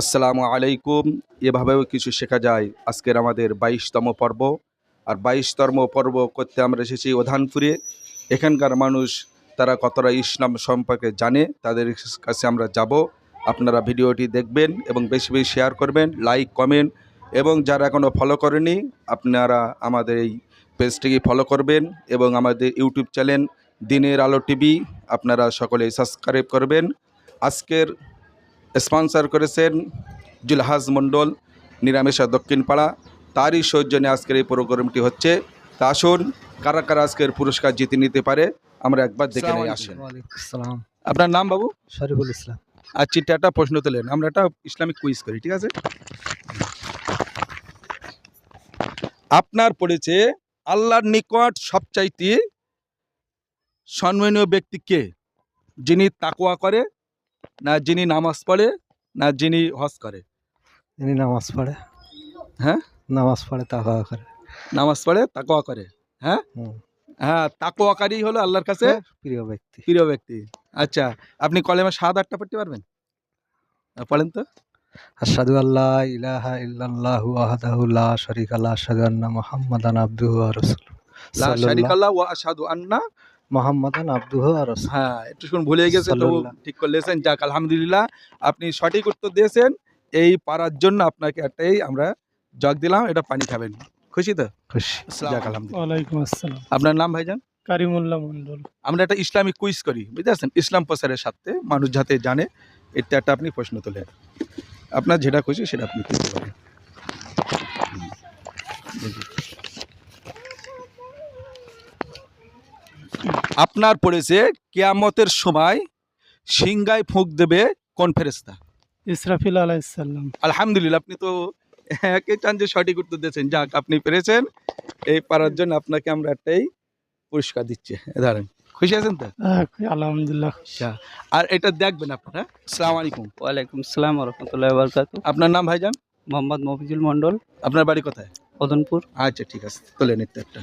আসসালামু আলাইকুম। এভাবেও কিছু শেখা যায়। আজকের আমাদের বাইশতম পর্ব। আর বাইশতম পর্ব করতে আমরা এসেছি ওধানপুরে। এখানকার মানুষ তারা কতটা ইসলাম সম্পর্কে জানে তাদের কাছে আমরা যাব। আপনারা ভিডিওটি দেখবেন এবং বেশি বেশি শেয়ার করবেন, লাইক, কমেন্ট এবং যারা এখনও ফলো করেনি, আপনারা আমাদের এই পেজটিকে ফলো করবেন এবং আমাদের ইউটিউব চ্যানেল দিনের আলো টিভি আপনারা সকলে সাবস্ক্রাইব করবেন। আজকের স্পন্সর করেছেন জুলহাজ মণ্ডল নিরামিষা দক্ষিণ পাড়া তারই সৌজন্যে আজকের এই প্রোগ্রামটি হচ্ছে। তা আসুন কারা কারা আজকের পুরস্কার জিতে নিতে পারে আমরা একবার দেখে নিয়ে আসেন। আপনার নাম বাবু? শরীফুল ইসলাম। আর চিঠি একটা প্রশ্ন তোলেন আমরা একটা ইসলামিক কুইজ করি ঠিক আছে? আপনার পড়েছে আল্লাহর নিকট সবচাইতে সম্মানীয় ব্যক্তি কে? যিনি তাকোয়া করে না যিনি নামাজ পড়ে না যিনি হজ করে। যিনি নামাজ পড়ে। হ্যাঁ? নামাজ পড়ে তাকা করে। নামাজ পড়ে তাকোয়া করে। হ্যাঁ। হ্যাঁ তাকোয়াকারী হলো আল্লাহর কাছে প্রিয় ব্যক্তি। প্রিয় ব্যক্তি। আচ্ছা আপনি কলেমা সাত আটটা পড়তে পারবেন? পড়েন তো। আশহাদু আল্লাহ ইলাহা ইল্লাল্লাহু ওয়াহদাহু লা শারীকা লা আশহাদু আন্না মুহাম্মাদান আবদুহু ওয়া রাসূলুহু। লা শারিকাল্লাহ ওয়া আশহাদু আন্না মুহাম্মাদান আবদুহু ওয়া হ্যাঁ একটু শুন ভুলে গেছে তো ঠিক করলেছেন। যাক আলহামদুলিল্লাহ আপনি সঠিক উত্তর দিয়েছেন। এই পারার জন্য আপনাকে একটাই আমরা জগ দিলাম এটা পানি খাবেন। খুশি তো? খুশি। যাক আলহামদুলিল্লাহ। আসসালাম। আপনার নাম ভাইজান? কারিমুল্লাহ মন্ডল আমরা একটা ইসলামিক কুইজ করি বুঝতে পারছেন? ইসলাম প্রচারের সাথে মানুষ যাতে জানে এটা একটা আপনি প্রশ্ন তোলেন আপনার যেটা খুশি সেটা আপনি তুলতে পারেন হুম। দেখি। আপনার পড়েছে কেয়ামতের সময় সিংগায় ফুঁক দেবে কোন ফেরেস্তা ইসরাফিল আলাইসাল্লাম আলহামদুলিল্লাহ আপনি তো একে চান যে সঠিক উত্তর দিয়েছেন। যাক আপনি পেরেছেন। এই পারার জন্য আপনাকে আমরা একটাই পুরস্কার দিচ্ছি। ধরেন খুশি আছেন তো? আলহামদুলিল্লাহ আচ্ছা আর এটা দেখবেন আপনারা। আসসালামু আলাইকুম। ওয়ালাইকুম সালাম রহমতুল্লাহ বরকাত আপনার নাম ভাইজান? মোহাম্মদ মফিজুল মন্ডল আপনার বাড়ি কোথায়? মদনপুর আচ্ছা ঠিক আছে তোলেন একটু একটা।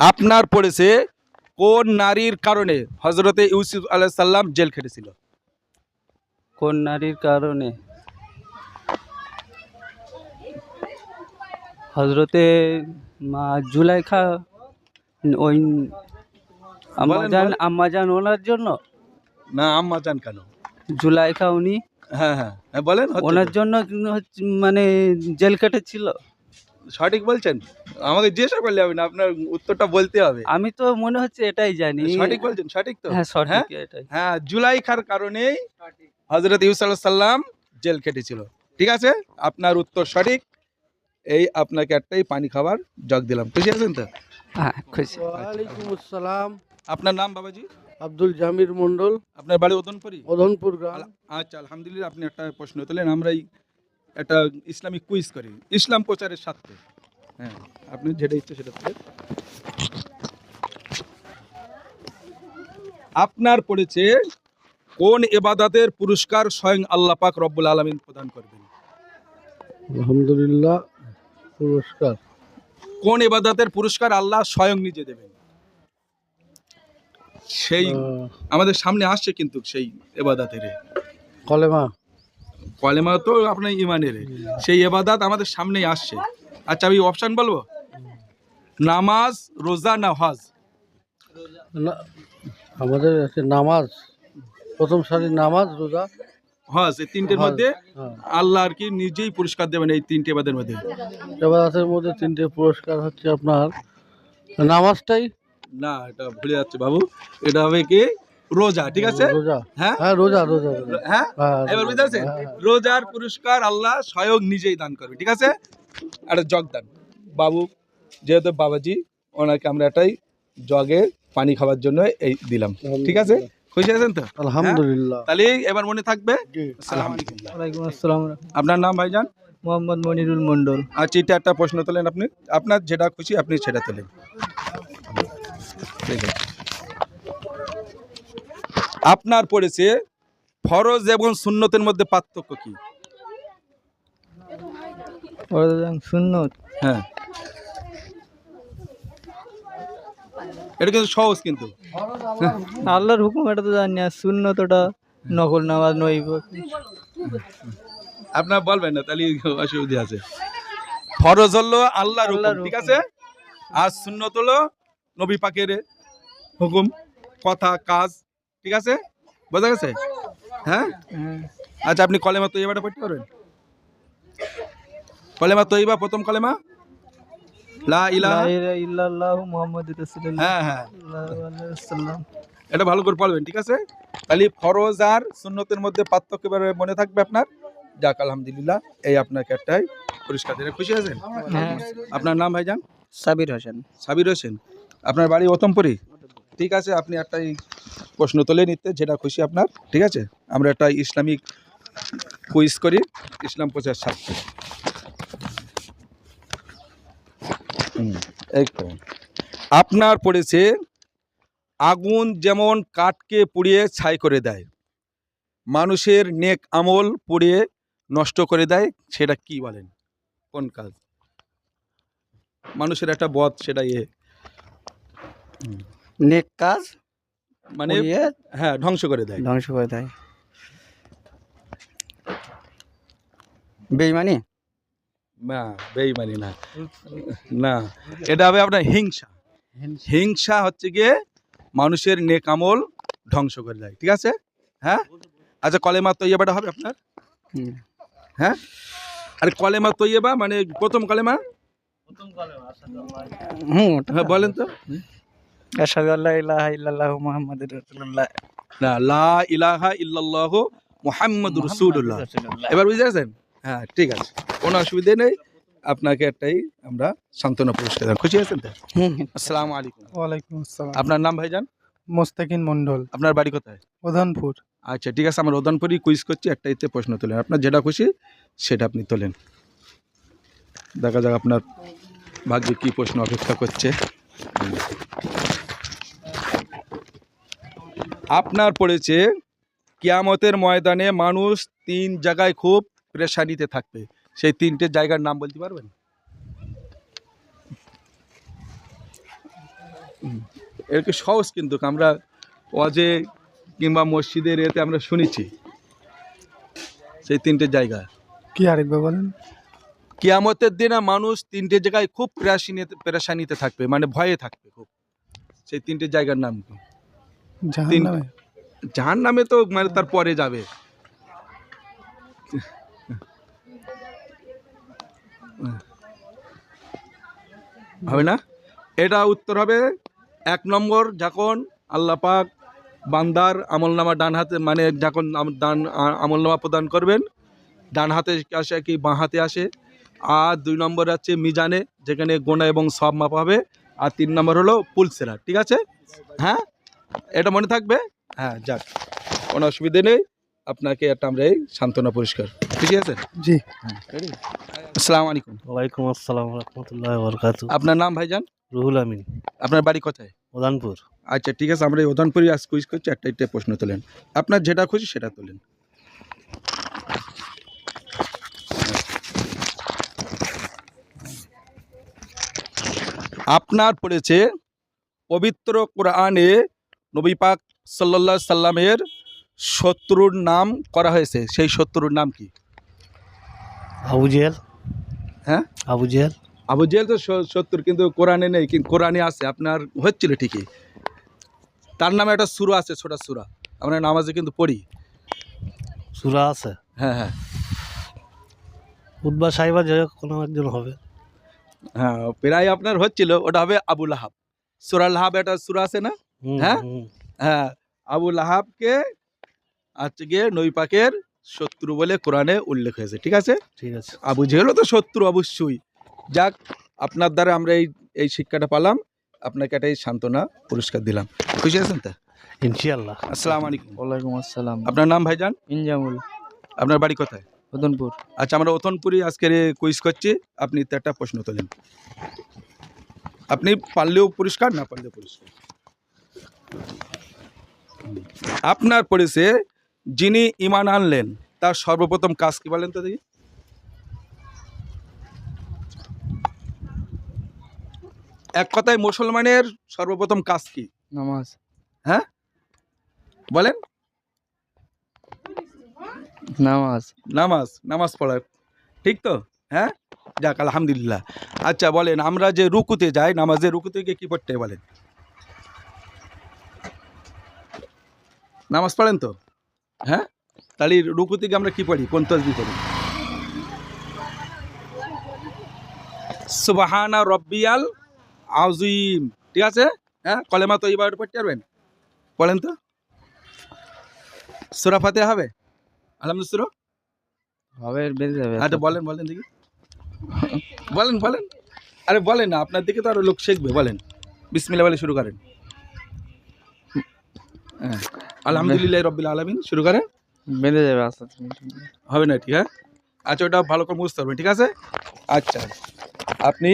আপনার পড়েছে কোন নারীর কারণে? হজরতে ইউসুফ আলাহ সাল্লাম জেল খেটেছিল। কোন নারীর কারণে? হজরতে মা জুলাইখা ওই আম্মাজান। আম্মাজান ওনার জন্য? না আম্মা জান কেন? জুলাইখা উনি? হ্যাঁ হ্যাঁ হ্যাঁ বলেন ওনার জন্য মানে জেল কেটেছিল সঠিক বলছেন? আমাকে জিজ্ঞাসা করলে হবে না আপনার উত্তরটা বলতে হবে। আমি তো মনে হচ্ছে এটাই জানি। সঠিক বলছেন সঠিক তো? হ্যাঁ সঠিক এটাই। হ্যাঁ জুলাইখার কারণেই হজরত ইউসুফ সাল্লাম জেল খেটেছিল। ঠিক আছে? আপনার উত্তর সঠিক। এই আপনাকে একটাই পানি খাবার জগ দিলাম। খুশি আছেন তো? হ্যাঁ খুশি। ওয়ালাইকুম আসসালাম। আপনার নাম বাবাজি? আব্দুল জামির মন্ডল আপনার বাড়ি ওদনপুরি ওধনপুর গ্রাম। আচ্ছা আলহামদুলিল্লাহ আপনি একটা প্রশ্ন তোলেন। আমরাই একটা ইসলামিক কুইজ করি ইসলাম প্রচারের স্বার্থে। হ্যাঁ আপনি যেটা ইচ্ছে সেটা। আপনার পড়েছে কোন এবাদাতের পুরস্কার স্বয়ং আল্লাহ পাক রব্বুল আলমিন প্রদান করবেন? আলহামদুলিল্লাহ পুরস্কার। কোন এবাদাতের পুরস্কার আল্লাহ স্বয়ং নিজে দেবেন? সেই আমাদের সামনে আসছে কিন্তু সেই এবাদাতের কলেমা। কলেমা তো আপনার ইমানের। সেই এবাদাত আমাদের সামনেই আসছে। আচ্ছা আমি অপশন বলব? নামাজ রোজা না হজ? আমাদের নামাজ। প্রথম সারির নামাজ রোজা। হজ এই তিনটের মধ্যে হ্যাঁ। আল্লাহ আর কি নিজেই পুরস্কার দেবেন এই তিনটে এবাদের মধ্যে। এবাদাতের মধ্যে তিনটে পুরস্কার হচ্ছে আপনার নামাজটাই। না এটা ভুলে যাচ্ছে বাবু। এটা হবে কি রোজা ঠিক আছে? হ্যাঁ? হ্যাঁ রোজা রোজা রোজা। হ্যাঁ? হ্যাঁ, এবার বুঝতে পারছেন? হ্যাঁ, হ্যাঁ। রোজার পুরস্কার আল্লাহ স্বয়ং নিজেই দান করবে ঠিক আছে? একটা জগ দান। বাবু যেহেতু বাবাজি ওনাকে আমরা একটাই জগে পানি খাওয়ার জন্য এই দিলাম ঠিক আছে? খুশি আছেন তো? আলহামদুলিল্লাহ। তাহলে এবার মনে থাকবে? জি। আসসালামু আলাইকুম ওয়ালাইকুম আসসালাম আপনার নাম ভাইজান? মোহাম্মদ মনিরুল মন্ডল আচ্ছা এটা একটা প্রশ্ন তোলেন আপনি। আপনার যেটা খুশি আপনি সেটা তোলেন। ঠিক আছে। আপনার পড়েছে ফরজ এবং সুন্নতের মধ্যে পার্থক্য কি? সুন্নত? হ্যাঁ। এটা কিন্তু সহজ কিন্তু। আল্লাহর হুকুম এটা তো জানি আর শূন্যতটা নকল নামাজ নইব আপনার বলবেন না তাহলে অসুবিধা আছে। ফরজ হলো আল্লাহর হুকুম ঠিক আছে? আর সুন্নত হলো নবী পাকের হুকুম কথা কাজ। ঠিক আছে? বোঝা গেছে? হ্যাঁ? হ্যাঁ। আচ্ছা আপনি কলেমা তৈবাটা পড়তে পারবেন? কলেমা তৈবা প্রথম কলেমা? লা ইলাহা ইল্লাল্লাহু মুহাম্মাদুর রাসূলুল্লাহ। হ্যাঁ হ্যাঁ। আলাইহি এটা ভালো করে পড়বেন ঠিক আছে? তাহলে ফরজ আর সুন্নতের মধ্যে পার্থক্য এবারে মনে থাকবে আপনার? যাক আলহামদুলিল্লাহ এই আপনাকে একটাই পুরস্কার। দিলে খুশি আছেন? হ্যাঁ। আপনার নাম ভাইজান? সাবির হোসেন। সাবির হোসেন। আপনার বাড়ি ওতমপুরি ঠিক আছে আপনি একটাই প্রশ্ন তুলে নিতে যেটা খুশি আপনার ঠিক আছে? আমরা একটা ইসলামিক কুইজ করি ইসলাম প্রচার হুম, আপনার পড়েছে আগুন যেমন কাঠকে পুড়িয়ে ছাই করে দেয় মানুষের নেক আমল পুড়িয়ে নষ্ট করে দেয় সেটা কি বলেন? কোন কাজ? মানুষের একটা বধ সেটা ইয়ে। নেক কাজ? মানে হ্যাঁ ধ্বংস করে দেয়। ধ্বংস করে দেয়। বেইমানি? না বেইমানি না। না এটা হবে আপনার হিংসা। হিংসা। হচ্ছে গিয়ে মানুষের নেকামল ধ্বংস করে দেয় ঠিক আছে? হ্যাঁ? আচ্ছা কলেমা তৈয়বাটা হবে আপনার। হ্যাঁ? আরে কলেমা তৈয়বা মানে প্রথম কলেমা? হুম হ্যাঁ বলেন তো। আশহাদু আল্লা ইলাহা ইল্লাল্লাহু মুহাম্মাদুর রাসূলুল্লাহ। না লা ইলাহা ইল্লাল্লাহ মুহাম্মাদুর রাসূলুল্লাহ। এবার বুঝতে পারছেন? হ্যাঁ ঠিক আছে। কোনো অসুবিধে নেই। আপনাকে একটাই আমরা সান্ত্বনা পুরস্কার খুশি আছেন তো? হুম। আসসালামু আলাইকুম। ওয়ালাইকুম আসসালাম। আপনার নাম ভাইজান? মোস্তাকিন মন্ডল আপনার বাড়ি কোথায়? প্রধানপুর আচ্ছা ঠিক আছে। আমার ওদানপুরি কুইজ করছি। একটা ইতে প্রশ্ন তোলেন। আপনার যেটা খুশি সেটা আপনি তোলেন। দেখা যাক আপনার ভাগ্যে কি প্রশ্ন অপেক্ষা করছে। আপনার পড়েছে কিয়ামতের ময়দানে মানুষ তিন জায়গায় খুব প্রেশানিতে থাকবে। সেই তিনটে জায়গার নাম বলতে পারবেন? এর সহজ কিন্তু আমরা অজে কিংবা মসজিদের এতে আমরা শুনেছি। সেই তিনটে জায়গা। কি আরেকবার বলেন? কিয়ামতের দিনে মানুষ তিনটে জায়গায় খুব প্রেশানিতে প্রেশানিতে থাকবে মানে ভয়ে থাকবে খুব। সেই তিনটে জায়গার নাম জাহান্নামে। জাহান নামে তো মানে তার পরে যাবে। হবে না? এটা উত্তর হবে এক নম্বর যখন আল্লাহ পাক বান্দার আমলনামা ডান হাতে মানে যখন দান আমলনামা প্রদান করবেন ডান হাতে আসে কি বাঁ হাতে আসে। আর দুই নম্বর আছে মিজানে যেখানে গোনা এবং সব মাপা হবে। আর তিন নম্বর হলো পুলসেরা ঠিক আছে? হ্যাঁ? এটা মনে থাকবে? হ্যাঁ যাক। কোনো অসুবিধে নেই। আপনাকে একটা আমরা এই সান্ত্বনা পুরস্কার ঠিক আছে? জি। হ্যাঁ আসসালামু আলাইকুম। ওয়ালাইকুম আসসালাম রহমতুল্লাহ বরকাত আপনার নাম ভাইজান? রুহুল আমিন। আপনার বাড়ি কোথায়? উদানপুর আচ্ছা ঠিক আছে আমরা এই উদানপুরি আজ কুইজ করছি একটা একটা প্রশ্ন তোলেন। আপনার যেটা খুশি সেটা তোলেন। আপনার পড়েছে পবিত্র কোরআনে নবী পাক সাল্লাল্লাহু সাল্লামের শত্রুর নাম করা হয়েছে। সেই শত্রুর নাম কি? আবু জেহেল। হ্যাঁ? আবু জেহেল। আবু জেহেল তো শত্রুর কিন্তু কোরআনে নেই কিন্তু কোরআনে আছে। আপনার হচ্ছিল ঠিকই। তার নামে একটা সুরা আছে ছোটা সুরা। আমরা নামাজে কিন্তু পড়ি। সুরা আছে? হ্যাঁ হ্যাঁ। উদ্বা সাহিবা যে কোনো একজন হবে। হ্যাঁ প্রায় আপনার হচ্ছিল ওটা হবে আবুল লাহাব। সুরা লাহাব একটা সুরা আছে না? হ্যাঁ? হ্যাঁ আবু লাহাবকে আজকে নই শত্রু বলে কোরআনে উল্লেখ হয়েছে ঠিক আছে? ঠিক আছে। আবু জেহেলও তো শত্রু অবশ্যই। যাক আপনার দ্বারা আমরা এই এই শিক্ষাটা পেলাম। আপনাকে একটা এই সান্ত্বনা পুরস্কার দিলাম। খুশি আছেন তো? ইনশাআল্লাহ। আসসালামু আলাইকুম। ওয়ালাইকুম আসসালাম। আপনার নাম ভাইজান? ইনজামুল। আপনার বাড়ি কোথায়? প্রধানপুর আচ্ছা আমরা ওতনপুরি আজকের কুইজ করছি। আপনি তো একটা প্রশ্ন তোলেন। আপনি পারলেও পুরস্কার না পারলেও পুরস্কার? আপনার পড়েছে যিনি ইমান আনলেন তার সর্বপ্রথম কাজ কি বলেন তো দেখি। এক কথায় মুসলমানের সর্বপ্রথম কাজ কি? নামাজ। হ্যাঁ? বলেন। নামাজ। নামাজ নামাজ পড়া ঠিক তো? হ্যাঁ? যাক আলহামদুলিল্লাহ। আচ্ছা বলেন আমরা যে রুকুতে যাই নামাজে রুকুতে গিয়ে কী পড়তে বলেন? নামাজ পড়েন তো? হ্যাঁ? তাহলে রুকুতে গিয়ে আমরা কি পড়ি? কোন তসবি পড়ি? সুবাহানা রব্বিয়াল আজিম ঠিক আছে? হ্যাঁ? কলেমা তো এইবার পড়তে পারবেন? বলেন তো? সুরা ফাতে হবে? আলহামদুলিল্লাহ হবে বেঁধে যাবে। আচ্ছা বলেন বলেন দেখি। বলেন বলেন। আরে বলেন না আপনার দিকে তো আরও লোক শিখবে বলেন। বিসমিল্লাহ বলে শুরু করেন। হ্যাঁ। আলহামদুলিল্লাহ রব্বিল আলমিন। শুরু করেন। বেঁধে যাবে আস্তে হবে না ঠিক হ্যাঁ আচ্ছা ওটা ভালো করে বুঝতে পারবেন ঠিক আছে? আচ্ছা আপনি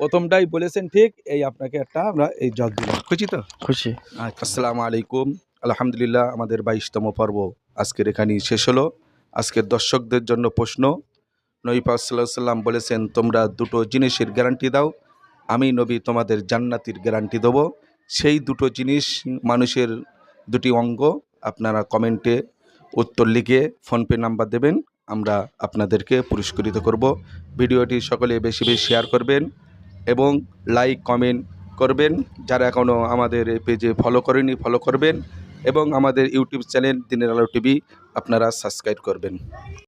প্রথমটাই বলেছেন ঠিক এই আপনাকে একটা আমরা এই জগ দিলাম। খুশি তো? খুশি। আচ্ছা আসসালামু আলাইকুম। আলহামদুলিল্লাহ আমাদের বাইশতম পর্ব আজকের এখানেই শেষ হলো। আজকের দর্শকদের জন্য প্রশ্ন নবী সাল্লাম বলেছেন তোমরা দুটো জিনিসের গ্যারান্টি দাও আমি নবী তোমাদের জান্নাতির গ্যারান্টি দেবো। সেই দুটো জিনিস মানুষের দুটি অঙ্গ আপনারা কমেন্টে উত্তর লিখে ফোনপে নাম্বার দেবেন। আমরা আপনাদেরকে পুরস্কৃত করব। ভিডিওটি সকলে বেশি বেশি শেয়ার করবেন এবং লাইক কমেন্ট করবেন। যারা এখনও আমাদের এই পেজে ফলো করেনি ফলো করবেন এবং আমাদের ইউটিউব চ্যানেল দিনের আলো টিভি আপনারা সাবস্ক্রাইব করবেন।